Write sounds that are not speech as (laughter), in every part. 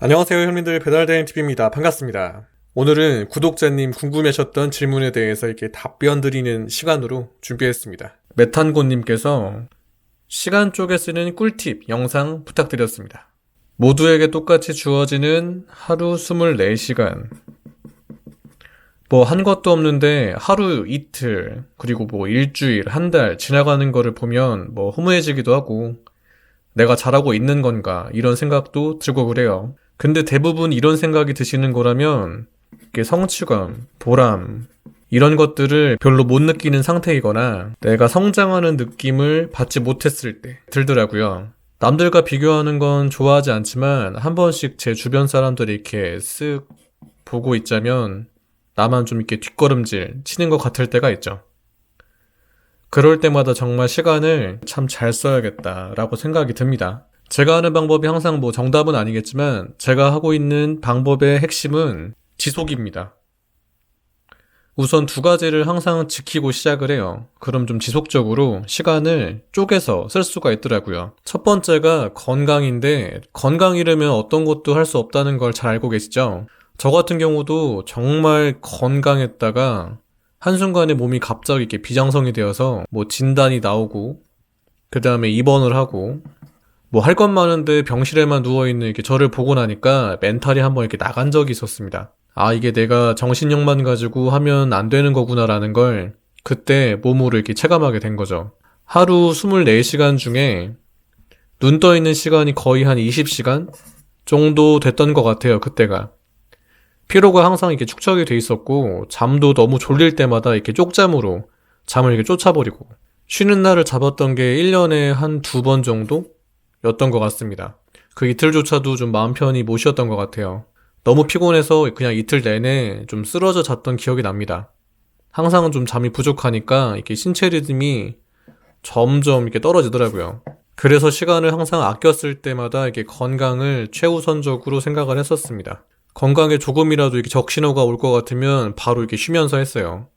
안녕하세요 형님들 배달대행 TV입니다. 반갑습니다. 오늘은 구독자님 궁금해하셨던 질문에 대해서 이렇게 답변 드리는 시간으로 준비했습니다. 메탄고님께서 시간 쪼개 쓰는 꿀팁 영상 부탁드렸습니다. 모두에게 똑같이 주어지는 하루 24시간. 뭐 한 것도 없는데 하루 이틀, 그리고 뭐 일주일, 한 달 지나가는 거를 보면 뭐 허무해지기도 하고 내가 잘하고 있는 건가 이런 생각도 들고 그래요. 근데 대부분 이런 생각이 드시는 거라면 성취감, 보람 이런 것들을 별로 못 느끼는 상태이거나 내가 성장하는 느낌을 받지 못했을 때 들더라고요. 남들과 비교하는 건 좋아하지 않지만 한 번씩 제 주변 사람들이 이렇게 쓱 보고 있자면 나만 좀 이렇게 뒷걸음질 치는 것 같을 때가 있죠. 그럴 때마다 정말 시간을 참 잘 써야겠다라고 생각이 듭니다. 제가 하는 방법이 항상 뭐 정답은 아니겠지만 제가 하고 있는 방법의 핵심은 지속입니다. 우선 두 가지를 항상 지키고 시작을 해요. 그럼 좀 지속적으로 시간을 쪼개서 쓸 수가 있더라고요. 첫 번째가 건강인데 건강 잃으면 어떤 것도 할 수 없다는 걸 잘 알고 계시죠? 저 같은 경우도 정말 건강했다가 한순간에 몸이 갑자기 이렇게 비장성이 되어서 뭐 진단이 나오고 그 다음에 입원을 하고 뭐 할 것 많은데 병실에만 누워있는 이렇게 저를 보고 나니까 멘탈이 한번 이렇게 나간 적이 있었습니다. 아, 이게 내가 정신력만 가지고 하면 안 되는 거구나라는 걸 그때 몸으로 이렇게 체감하게 된 거죠. 하루 24시간 중에 눈 떠 있는 시간이 거의 한 20시간 정도 됐던 것 같아요, 그때가. 피로가 항상 이렇게 축적이 돼 있었고, 잠도 너무 졸릴 때마다 이렇게 쪽잠으로 잠을 이렇게 쫓아버리고, 쉬는 날을 잡았던 게 1년에 한 두 번 정도? 였던 것 같습니다. 그 이틀조차도 좀 마음 편히 못 쉬었던 것 같아요. 너무 피곤해서 그냥 이틀 내내 좀 쓰러져 잤던 기억이 납니다. 항상 좀 잠이 부족하니까 이렇게 신체 리듬이 점점 이렇게 떨어지더라고요. 그래서 시간을 항상 쓸 때마다 이렇게 건강을 최우선적으로 생각을 했었습니다. 건강에 조금이라도 이렇게 적신호가 올 것 같으면 바로 이렇게 쉬면서 했어요.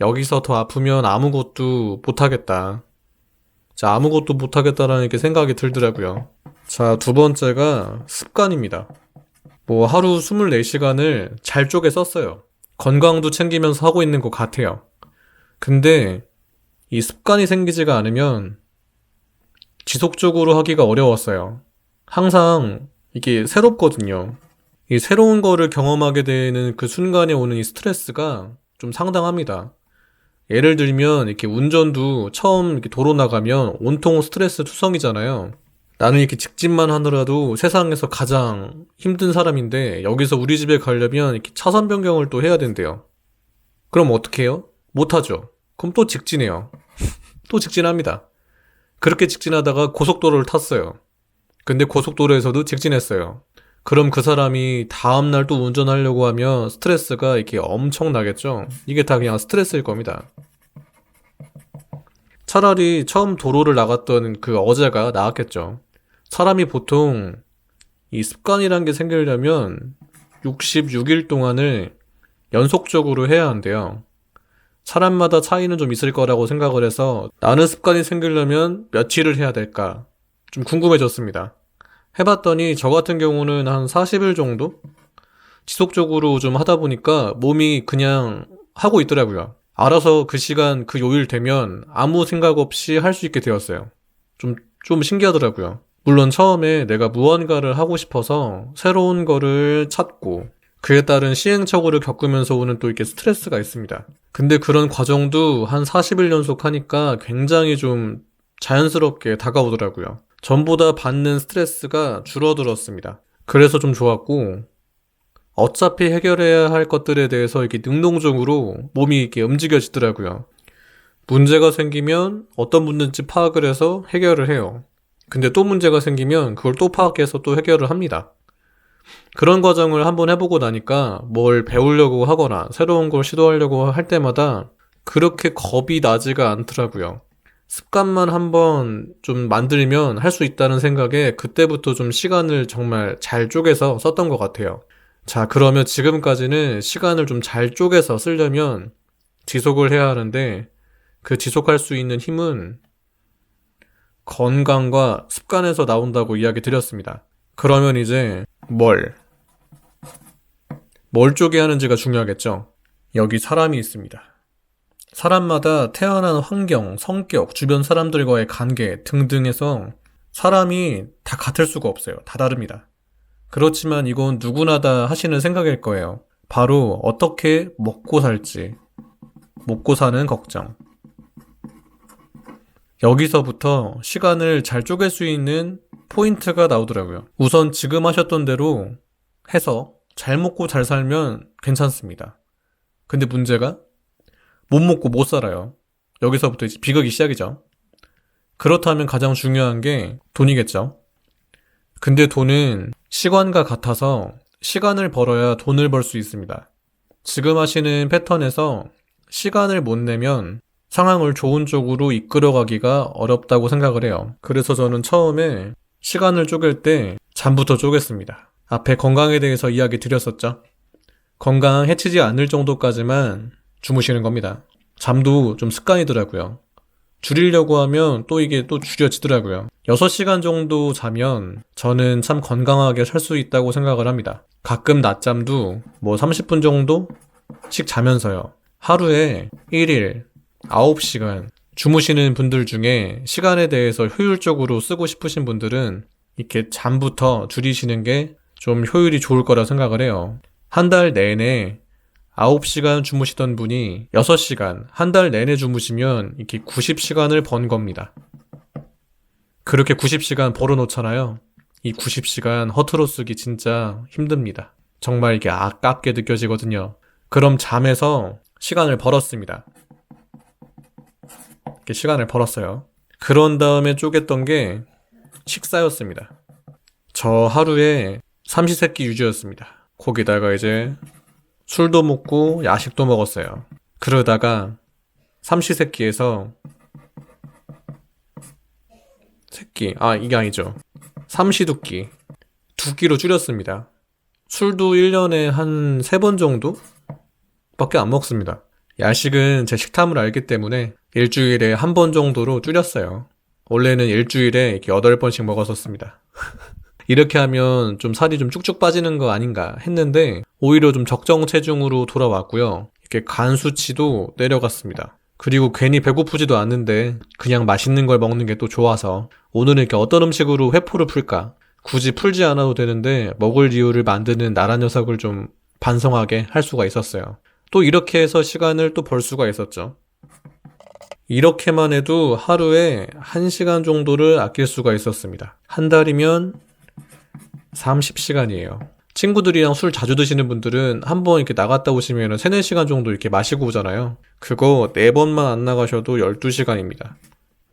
여기서 더 아프면 아무것도 못하겠다. 자, 아무것도 못하겠다라는 이렇게 생각이 들더라고요. 자, 두 번째가 습관입니다. 뭐 하루 24시간을 잘 쪼개 썼어요. 건강도 챙기면서 하고 있는 것 같아요. 근데 이 습관이 생기지가 않으면 지속적으로 하기가 어려웠어요. 항상 이게 새롭거든요. 이 새로운 거를 경험하게 되는 그 순간에 오는 이 스트레스가 좀 상당합니다. 예를 들면 이렇게 운전도 처음 이렇게 도로 나가면 온통 스트레스 투성이잖아요. 나는 이렇게 직진만 하느라도 세상에서 가장 힘든 사람인데 여기서 우리 집에 가려면 이렇게 차선 변경을 또 해야 된대요. 그럼 어떻게 해요? 못하죠. 그럼 또 직진해요. (laughs) 또 직진합니다. 그렇게 직진하다가 고속도로를 탔어요. 근데 고속도로에서도 직진했어요. 그럼 그 사람이 다음날 또 운전하려고 하면 스트레스가 이렇게 엄청 나겠죠? 이게 다 그냥 스트레스일 겁니다. 차라리 처음 도로를 나갔던 그 어제가 나았겠죠. 사람이 보통 이 습관이란 게 생기려면 66일 동안을 연속적으로 해야 한대요. 사람마다 차이는 좀 있을 거라고 생각을 해서 나는 습관이 생기려면 며칠을 해야 될까 좀 궁금해졌습니다. 해봤더니 저 같은 경우는 한 40일 정도? 지속적으로 좀 하다 보니까 몸이 그냥 하고 있더라고요. 알아서 그 시간, 그 요일 되면 아무 생각 없이 할 수 있게 되었어요. 좀, 좀 신기하더라고요. 물론 처음에 내가 무언가를 하고 싶어서 새로운 거를 찾고 그에 따른 시행착오를 겪으면서 오는 또 이렇게 스트레스가 있습니다. 근데 그런 과정도 한 40일 연속 하니까 굉장히 좀 자연스럽게 다가오더라고요. 전보다 받는 스트레스가 줄어들었습니다. 그래서 좀 좋았고, 어차피 해결해야 할 것들에 대해서 이렇게 능동적으로 몸이 이렇게 움직여지더라고요. 문제가 생기면 어떤 문제인지 파악을 해서 해결을 해요. 근데 또 문제가 생기면 그걸 또 파악해서 또 해결을 합니다. 그런 과정을 한번 해보고 나니까 뭘 배우려고 하거나 새로운 걸 시도하려고 할 때마다 그렇게 겁이 나지가 않더라고요. 습관만 한번 좀 만들면 할 수 있다는 생각에 그때부터 좀 시간을 정말 잘 쪼개서 썼던 것 같아요. 자, 그러면 지금까지는 시간을 좀 잘 쪼개서 쓰려면 지속을 해야 하는데 그 지속할 수 있는 힘은 건강과 습관에서 나온다고 이야기 드렸습니다. 그러면 이제 뭘? 뭘 쪼개 하는지가 중요하겠죠? 여기 사람이 있습니다. 사람마다 태어난 환경, 성격, 주변 사람들과의 관계 등등에서 사람이 다 같을 수가 없어요. 다 다릅니다. 그렇지만 이건 누구나 다 하시는 생각일 거예요. 바로 어떻게 먹고 살지. 먹고 사는 걱정. 여기서부터 시간을 잘 쪼갤 수 있는 포인트가 나오더라고요. 우선 지금 하셨던 대로 해서 잘 먹고 잘 살면 괜찮습니다. 근데 문제가 못 먹고 못 살아요. 여기서부터 이제 비극이 시작이죠. 그렇다면 가장 중요한 게 돈이겠죠. 근데 돈은 시간과 같아서 시간을 벌어야 돈을 벌 수 있습니다. 지금 하시는 패턴에서 시간을 못 내면 상황을 좋은 쪽으로 이끌어가기가 어렵다고 생각을 해요. 그래서 저는 처음에 시간을 쪼갤 때 잠부터 쪼갰습니다. 앞에 건강에 대해서 이야기 드렸었죠. 건강 해치지 않을 정도까지만 주무시는 겁니다. 잠도 좀 습관이더라고요. 줄이려고 하면 또 이게 또 줄여지더라고요. 6시간 정도 자면 저는 참 건강하게 살 수 있다고 생각을 합니다. 가끔 낮잠도 뭐 30분 정도씩 자면서요. 하루에 1일 9시간 주무시는 분들 중에 시간에 대해서 효율적으로 쓰고 싶으신 분들은 이렇게 잠부터 줄이시는 게 좀 효율이 좋을 거라 생각을 해요. 한 달 내내 9시간 주무시던 분이 6시간, 한 달 내내 주무시면 이렇게 90시간을 번 겁니다. 그렇게 90시간 벌어놓잖아요. 이 90시간 허투루 쓰기 진짜 힘듭니다. 정말 이게 아깝게 느껴지거든요. 그럼 잠에서 시간을 벌었습니다. 이렇게 시간을 벌었어요. 그런 다음에 쪼갰던 게 식사였습니다. 저 하루에 삼시세끼 유지였습니다. 거기다가 이제 술도 먹고 야식도 먹었어요. 그러다가 삼시세끼에서 새끼, 아, 이게 아니죠. 삼시두끼. 두 끼로 줄였습니다. 술도 1년에 한세번 정도? 밖에 안 먹습니다. 야식은 제 식탐을 알기 때문에 일주일에 한 번 정도로 줄였어요. 원래는 일주일에 이렇게 8번씩 먹었었습니다. (laughs) 이렇게 하면 좀 살이 좀 쭉쭉 빠지는 거 아닌가 했는데 오히려 좀 적정 체중으로 돌아왔고요. 이렇게 간 수치도 내려갔습니다. 그리고 괜히 배고프지도 않는데 그냥 맛있는 걸 먹는 게 또 좋아서 오늘은 이렇게 어떤 음식으로 회포를 풀까? 굳이 풀지 않아도 되는데 먹을 이유를 만드는 나란 녀석을 좀 반성하게 할 수가 있었어요. 또 이렇게 해서 시간을 또 벌 수가 있었죠. 이렇게만 해도 하루에 1시간 정도를 아낄 수가 있었습니다. 한 달이면 30시간이에요. 친구들이랑 술 자주 드시는 분들은 한 번 이렇게 나갔다 오시면 3, 4시간 정도 이렇게 마시고 오잖아요. 그거 4번만 안 나가셔도 12시간입니다.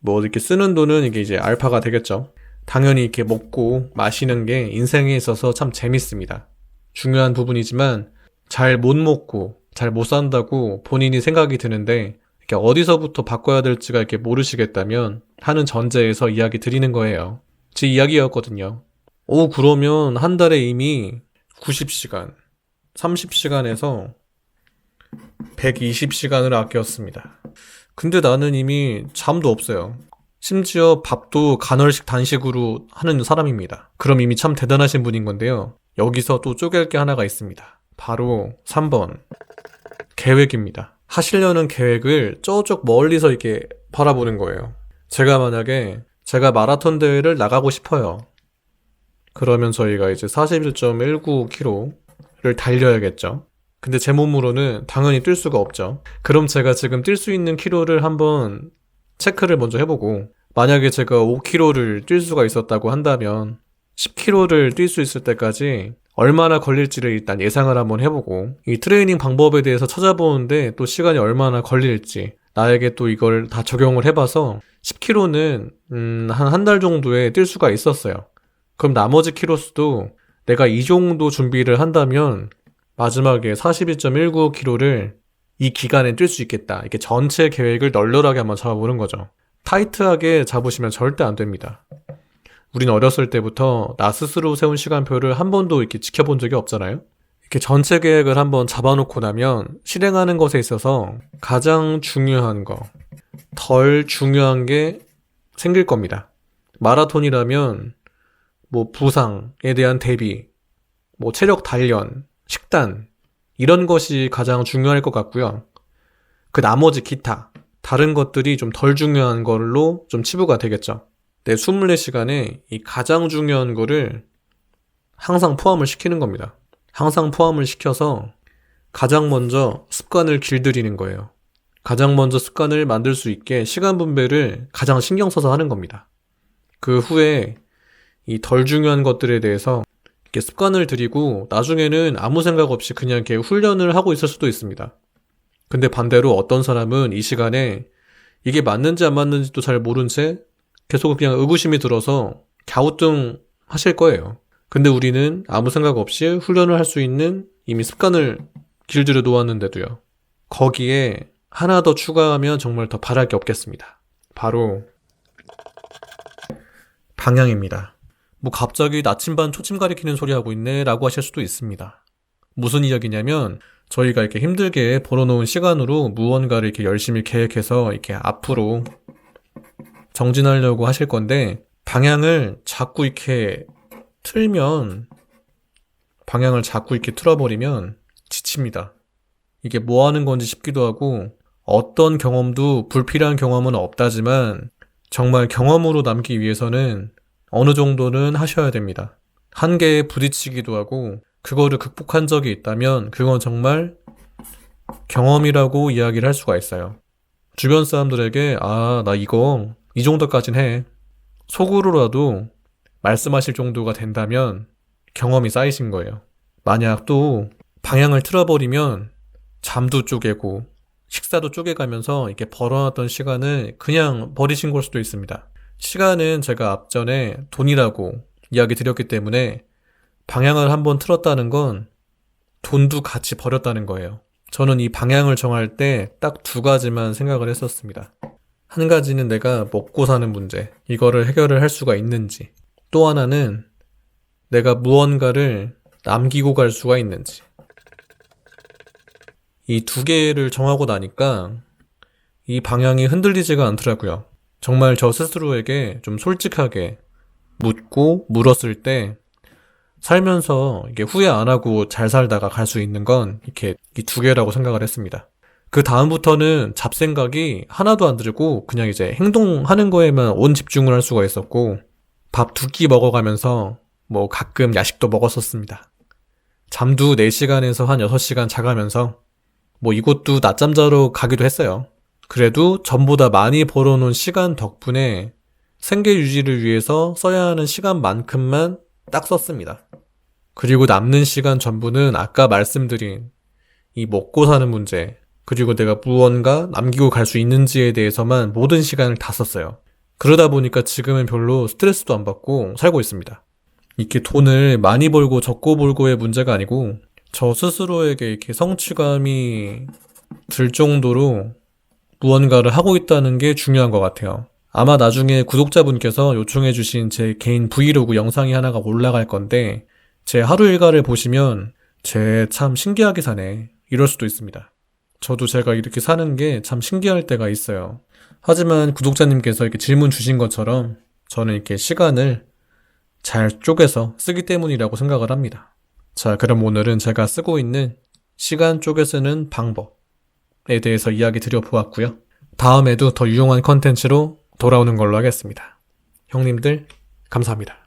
뭐 이렇게 쓰는 돈은 이게 이제 알파가 되겠죠. 당연히 이렇게 먹고 마시는 게 인생에 있어서 참 재밌습니다. 중요한 부분이지만 잘 못 먹고 잘 못 산다고 본인이 생각이 드는데 이렇게 어디서부터 바꿔야 될지가 이렇게 모르시겠다면 하는 전제에서 이야기 드리는 거예요. 제 이야기였거든요. 오, 그러면 한 달에 이미 90시간, 30시간에서 120시간을 아꼈습니다. 근데 나는 이미 잠도 없어요. 심지어 밥도 간헐식 단식으로 하는 사람입니다. 그럼 이미 참 대단하신 분인 건데요. 여기서 또 쪼갤 게 하나가 있습니다. 바로 3번. 계획입니다. 하시려는 계획을 저쪽 멀리서 이렇게 바라보는 거예요. 제가 만약에 제가 마라톤 대회를 나가고 싶어요. 그러면 저희가 이제 41.19km를 달려야겠죠. 근데 제 몸으로는 당연히 뛸 수가 없죠. 그럼 제가 지금 뛸 수 있는 키로를 한번 체크를 먼저 해보고, 만약에 제가 5km를 뛸 수가 있었다고 한다면, 10km를 뛸 수 있을 때까지 얼마나 걸릴지를 일단 예상을 한번 해보고, 이 트레이닝 방법에 대해서 찾아보는데 또 시간이 얼마나 걸릴지, 나에게 또 이걸 다 적용을 해봐서, 10km는, 음, 한 한 달 정도에 뛸 수가 있었어요. 그럼 나머지 키로수도 내가 이 정도 준비를 한다면 마지막에 41.19km를 이 기간에 뛸 수 있겠다. 이렇게 전체 계획을 널널하게 한번 잡아보는 거죠. 타이트하게 잡으시면 절대 안 됩니다. 우린 어렸을 때부터 나 스스로 세운 시간표를 한 번도 이렇게 지켜본 적이 없잖아요? 이렇게 전체 계획을 한번 잡아놓고 나면 실행하는 것에 있어서 가장 중요한 거, 덜 중요한 게 생길 겁니다. 마라톤이라면 뭐 부상에 대한 대비, 뭐 체력 단련, 식단, 이런 것이 가장 중요할 것 같고요. 그 나머지 기타, 다른 것들이 좀 덜 중요한 걸로 좀 치부가 되겠죠. 내 24시간에 이 가장 중요한 거를 항상 포함을 시키는 겁니다. 항상 포함을 시켜서 가장 먼저 습관을 길들이는 거예요. 가장 먼저 습관을 만들 수 있게 시간 분배를 가장 신경 써서 하는 겁니다. 그 후에 이 덜 중요한 것들에 대해서 이렇게 습관을 들이고 나중에는 아무 생각 없이 그냥 이렇게 훈련을 하고 있을 수도 있습니다. 근데 반대로 어떤 사람은 이 시간에 이게 맞는지 안 맞는지도 잘 모른 채 계속 그냥 의구심이 들어서 갸우뚱 하실 거예요. 근데 우리는 아무 생각 없이 훈련을 할 수 있는 이미 습관을 길들여 놓았는데도요. 거기에 하나 더 추가하면 정말 더 바랄 게 없겠습니다. 바로 방향입니다. 뭐 갑자기 나침반 초침 가리키는 소리 하고 있네 라고 하실 수도 있습니다. 무슨 이야기냐면 저희가 이렇게 힘들게 벌어놓은 시간으로 무언가를 이렇게 열심히 계획해서 이렇게 앞으로 정진하려고 하실 건데 방향을 자꾸 이렇게 틀면 방향을 자꾸 이렇게 틀어버리면 지칩니다. 이게 뭐 하는 건지 싶기도 하고 어떤 경험도 불필요한 경험은 없다지만 정말 경험으로 남기 위해서는 어느 정도는 하셔야 됩니다. 한계에 부딪히기도 하고 그거를 극복한 적이 있다면 그건 정말 경험이라고 이야기를 할 수가 있어요. 주변 사람들에게 아, 나 이거 이 정도까진 해. 속으로라도 말씀하실 정도가 된다면 경험이 쌓이신 거예요. 만약 또 방향을 틀어버리면 잠도 쪼개고 식사도 쪼개가면서 이렇게 벌어놨던 시간을 그냥 버리신 걸 수도 있습니다. 시간은 제가 앞전에 돈이라고 이야기 드렸기 때문에 방향을 한번 틀었다는 건 돈도 같이 버렸다는 거예요. 저는 이 방향을 정할 때 딱 두 가지만 생각을 했었습니다. 한 가지는 내가 먹고 사는 문제, 이거를 해결을 할 수가 있는지. 또 하나는 내가 무언가를 남기고 갈 수가 있는지. 이 두 개를 정하고 나니까 이 방향이 흔들리지가 않더라고요. 정말 저 스스로에게 좀 솔직하게 묻고 물었을 때 살면서 이게 후회 안 하고 잘 살다가 갈 수 있는 건 이렇게 이 두 개라고 생각을 했습니다. 그 다음부터는 잡생각이 하나도 안 들고 그냥 이제 행동하는 거에만 온 집중을 할 수가 있었고 밥 두 끼 먹어가면서 뭐 가끔 야식도 먹었었습니다. 잠도 4시간에서 한 6시간 자가면서 뭐 이것도 낮잠 자러 가기도 했어요. 그래도 전보다 많이 벌어놓은 시간 덕분에 생계 유지를 위해서 써야 하는 시간만큼만 딱 썼습니다. 그리고 남는 시간 전부는 아까 말씀드린 이 먹고 사는 문제, 그리고 내가 무언가 남기고 갈 수 있는지에 대해서만 모든 시간을 다 썼어요. 그러다 보니까 지금은 별로 스트레스도 안 받고 살고 있습니다. 이렇게 돈을 많이 벌고 적고 벌고의 문제가 아니고 저 스스로에게 이렇게 성취감이 들 정도로 무언가를 하고 있다는 게 중요한 것 같아요. 아마 나중에 구독자분께서 요청해주신 제 개인 브이로그 영상이 하나가 올라갈 건데, 제 하루 일과를 보시면, 제참 신기하게 사네. 이럴 수도 있습니다. 저도 제가 이렇게 사는 게 참 신기할 때가 있어요. 하지만 구독자님께서 이렇게 질문 주신 것처럼, 저는 이렇게 시간을 잘 쪼개서 쓰기 때문이라고 생각을 합니다. 자, 그럼 오늘은 제가 쓰고 있는 시간 쪼개 쓰는 방법에 대해서 이야기 드려보았고요. 다음에도 더 유용한 컨텐츠로 돌아오는 걸로 하겠습니다. 형님들, 감사합니다.